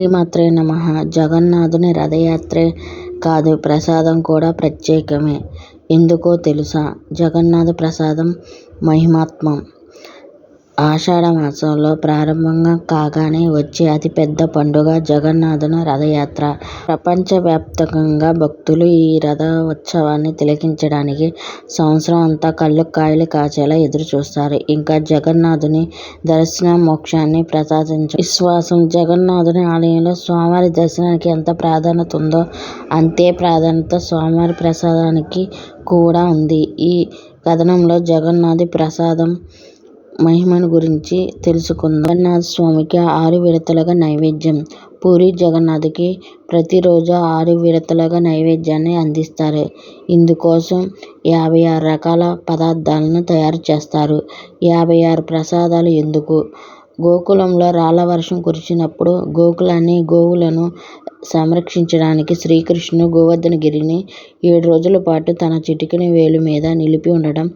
శ్రీమాత్రే నమ జగన్నాథుని రథయాత్రే కాదు ప్రసాదం కూడా ప్రత్యేకమే. ఎందుకో తెలుసా? జగన్నాథ ప్రసాదం మహిమాత్మం. ఆషాఢమాసంలో ప్రారంభం కాగానే వచ్చే అతిపెద్ద పండుగ జగన్నాథుని రథయాత్ర. ప్రపంచవ్యాప్తంగా భక్తులు ఈ రథోత్సవాన్ని తిలకించడానికి సంవత్సరం అంతా కళ్ళు కాయలు కాచేలా ఎదురుచూస్తారు. ఇక జగన్నాథుని దర్శనం మోక్షాన్ని ప్రసాదించ విశ్వాసం. జగన్నాథుని ఆలయంలో స్వామివారి దర్శనానికి ఎంత ప్రాధాన్యత ఉందో అంతే ప్రాధాన్యత స్వామివారి ప్రసాదానికి కూడా ఉంది. ఈ కథనంలో జగన్నాథుని ప్రసాదం మహిమను గురించి తెలుసుకుందాం. జగన్నాథస్వామికి ఆరు విడతలుగా నైవేద్యం పూరీ జగన్నాథ్కి ప్రతిరోజూ ఆరు విడతలుగా నైవేద్యాన్ని అందిస్తారు. ఇందుకోసం యాభై ఆరు రకాల పదార్థాలను తయారు చేస్తారు. యాభై ఆరు ప్రసాదాలు ఎందుకు? గోకులంలో రాళ్ళవర్షం కురిసినప్పుడు గోకులాన్ని గోవులను సంరక్షించడానికి శ్రీకృష్ణుడు గోవర్ధనగిరిని ఏడు రోజుల పాటు తన చిటికెన వేలు మీద నిలిపి ఉండడం.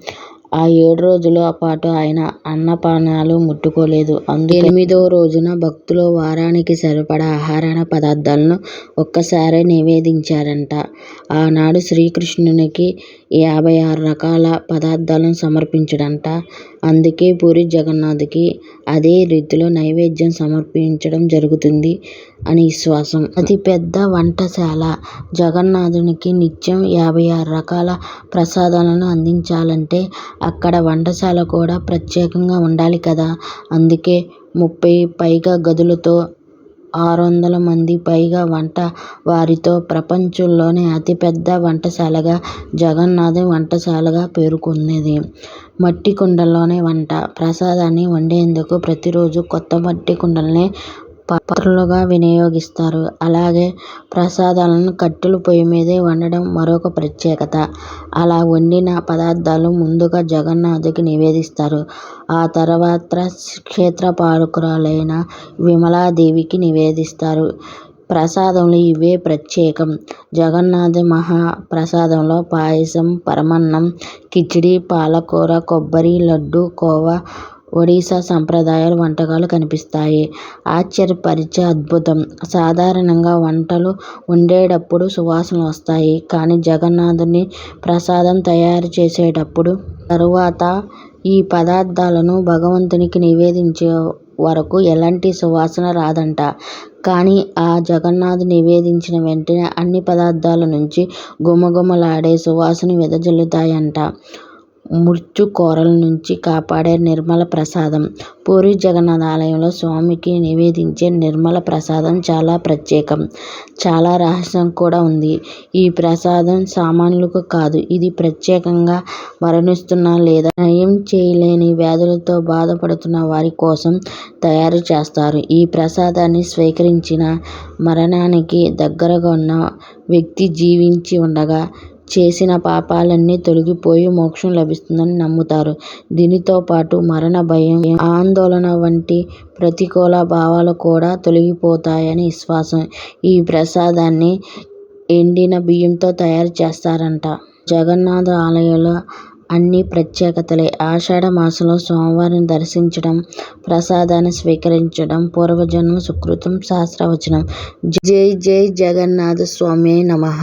ఆ ఏడు రోజుల పాటు ఆయన అన్నపానాలు ముట్టుకోలేదు. అందుకే ఎనిమిదో రోజున భక్తులు వారానికి సరిపడా ఆహార పదార్థాలను ఒక్కసారే నివేదించారట. ఆనాడు శ్రీకృష్ణునికి యాభై ఆరు రకాల పదార్థాలను సమర్పించాడట. అందుకే పూరి జగన్నాథ్కి అదే రీతిలో నైవేద్యం సమర్పించడం జరుగుతుంది అని విశ్వాసం. అతిపెద్ద వంటశాల జగన్నాథునికి నిత్యం యాభై ఆరు రకాల ప్రసాదాలను అందించాలంటే అక్కడ వంటశాల కూడా ప్రత్యేకంగా ఉండాలి కదా! అందుకే ముప్పై పైగా గదులతో, ఆరొందల మంది పైగా వంట వారితో ప్రపంచంలోనే అతిపెద్ద వంటశాలగా జగన్నాథ్ వంటశాలగా పేరుకొంది. మట్టి కుండల్లోనే వంట. ప్రసాదాన్ని వండేందుకు ప్రతిరోజూ కొత్త మట్టి కుండలనే పాత్రలుగా వినియోగిస్తారు. అలాగే ప్రసాదాలను కట్టెల పొయ్యిమీద వండడం మరొక ప్రత్యేకత. అలా వండిన పదార్థాలు ముందుగా జగన్నాథునికి నివేదిస్తారు. ఆ తర్వాత క్షేత్రపాలకురాలైన విమలాదేవికి నివేదిస్తారు. ప్రసాదంలో ఇవే ప్రత్యేకం. జగన్నాథ మహా ప్రసాదంలో పాయసం, పరమాన్నం, కిచిడి, పాలకూర, కొబ్బరి లడ్డు, కోవా, ఒడిశా సంప్రదాయ వంటకాలు కనిపిస్తాయి. ఆశ్చర్యపరిచే అద్భుతం. సాధారణంగా వంటలు వండేటప్పుడు సువాసనలు వస్తాయి కానీ జగన్నాథుని ప్రసాదం తయారు చేసేటప్పుడు తరువాత ఈ పదార్థాలను భగవంతునికి నివేదించే వరకు ఎలాంటి సువాసన రాదంట కానీ ఆ జగన్నాథ్ నివేదించిన వెంటనే అన్ని పదార్థాల నుంచి ఘుమఘుమలాడే సువాసన వెదజల్లుతాయంట మృత్యు కోరల నుంచి కాపాడే నిర్మల ప్రసాదం పూరీ జగన్నాథ ఆలయంలో స్వామికి నివేదించే నిర్మల ప్రసాదం చాలా ప్రత్యేకం. చాలా రహస్యం కూడా ఉంది. ఈ ప్రసాదం సామాన్యులకు కాదు. ఇది ప్రత్యేకంగా మరణిస్తున్న లేదా నయం చేయలేని వ్యాధులతో బాధపడుతున్న వారి కోసం తయారు చేస్తారు. ఈ ప్రసాదాన్ని స్వీకరించిన మరణానికి దగ్గరగా ఉన్న వ్యక్తి జీవించి ఉండగా చేసిన పాపాలన్నీ తొలగిపోయి మోక్షం లభిస్తుందని నమ్ముతారు. దీనితో పాటు మరణ భయం, ఆందోళన వంటి ప్రతికూల భావాలు కూడా తొలగిపోతాయని విశ్వాసం. ఈ ప్రసాదాన్ని ఎండిన బియ్యంతో తయారు చేస్తారట. జగన్నాథ ఆలయంలో అన్నీ ప్రత్యేకతలే. ఆషాఢ మాసంలో స్వామివారిని దర్శించడం, ప్రసాదాన్ని స్వీకరించడం పూర్వజన్మ సుకృతం శాస్త్రవచనం. జై జై జగన్నాథ స్వామి నమః